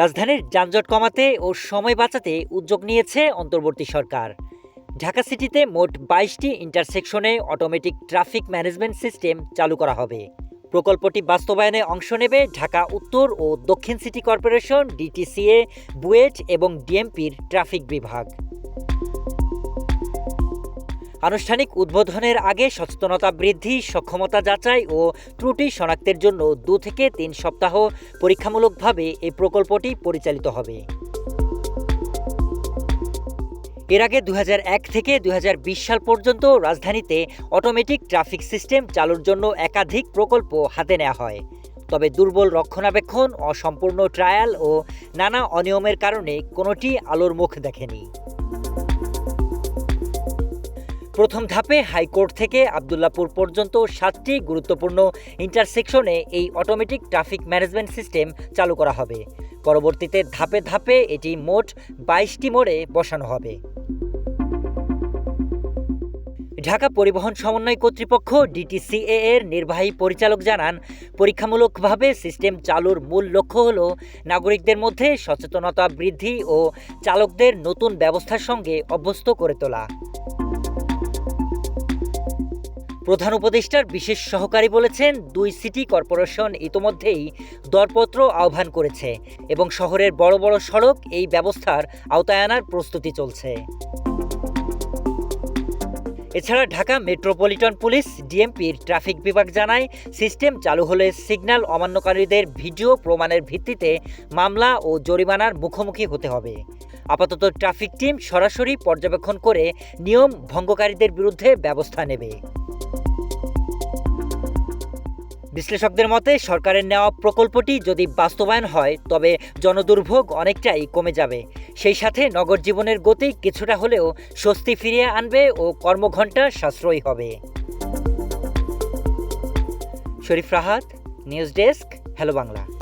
রাজধানীর যানজট কমাতে ও সময় বাঁচাতে উদ্যোগ নিয়েছে অন্তর্বর্তী সরকার। ঢাকা সিটিতে মোট বাইশটি ইন্টারসেকশনে অটোমেটিক ট্রাফিক ম্যানেজমেন্ট সিস্টেম চালু করা হবে। প্রকল্পটি বাস্তবায়নে অংশ নেবে ঢাকা উত্তর ও দক্ষিণ সিটি কর্পোরেশন, ডিটিসিএ, বুয়েট এবং ডিএমপির ট্রাফিক বিভাগ। আনুষ্ঠানিক উদ্বোধনের আগে সচেতনতা বৃদ্ধি, সক্ষমতা যাচাই ও ত্রুটি শনাক্তের জন্য দু থেকে তিন সপ্তাহ পরীক্ষামূলকভাবে এই প্রকল্পটি পরিচালিত হবে। এর আগে দু হাজার এক থেকে দু হাজার বিশ সাল পর্যন্ত রাজধানীতে অটোমেটিক ট্রাফিক সিস্টেম চালুর জন্য একাধিক প্রকল্প হাতে নেওয়া হয়। তবে দুর্বল রক্ষণাবেক্ষণ, অসম্পূর্ণ ট্রায়াল ও নানা অনিয়মের কারণে কোনোটি আলোর মুখ দেখেনি। প্রথম ধাপে হাইকোর্ট থেকে আবদুল্লাপুর পর্যন্ত সাতটি গুরুত্বপূর্ণ ইন্টারসেকশনে এই অটোমেটিক ট্রাফিক ম্যানেজমেন্ট সিস্টেম চালু করা হবে। পরবর্তীতে ধাপে ধাপে এটি মোট বাইশটি মোড়ে বসানো হবে। ঢাকা পরিবহন সমন্বয় কর্তৃপক্ষ ডিটিসিএ এর নির্বাহী পরিচালক জানান, পরীক্ষামূলকভাবে সিস্টেম চালুর মূল লক্ষ্য হল নাগরিকদের মধ্যে সচেতনতা বৃদ্ধি ও চালকদের নতুন ব্যবস্থার সঙ্গে অভ্যস্ত করে তোলা। প্রধান উপদেষ্টার বিশেষ সহকারী বলেছেন, দুই সিটি কর্পোরেশন ইতোমধ্যেই দরপত্র আহ্বান করেছে এবং শহরের বড় বড় সড়ক এই ব্যবস্থার আওতায় আনার প্রস্তুতি চলছে। এছাড়া ঢাকা মেট্রোপলিটন পুলিশ ডিএমপির ট্রাফিক বিভাগ জানায়, সিস্টেম চালু হলে সিগন্যাল অমান্যকারীদের ভিডিও প্রমাণের ভিত্তিতে মামলা ও জরিমানার মুখোমুখি হতে হবে। আপাতত ট্রাফিক টিম সরাসরি পর্যবেক্ষণ করে নিয়ম ভঙ্গকারীদের বিরুদ্ধে ব্যবস্থা নেবে। বিশ্লেষকদের মতে, সরকারের নেওয়া প্রকল্পটি যদি বাস্তবায়ন হয়, তবে জনদুর্ভোগ অনেকটাই কমে যাবে। সেই সাথে নগর জীবনের গতি কিছুটা হলেও স্বস্তি ফিরিয়ে আনবে ও কর্মঘণ্টা সাশ্রয়ী হবে। Sharif Rahat, news desk, hello Bangla.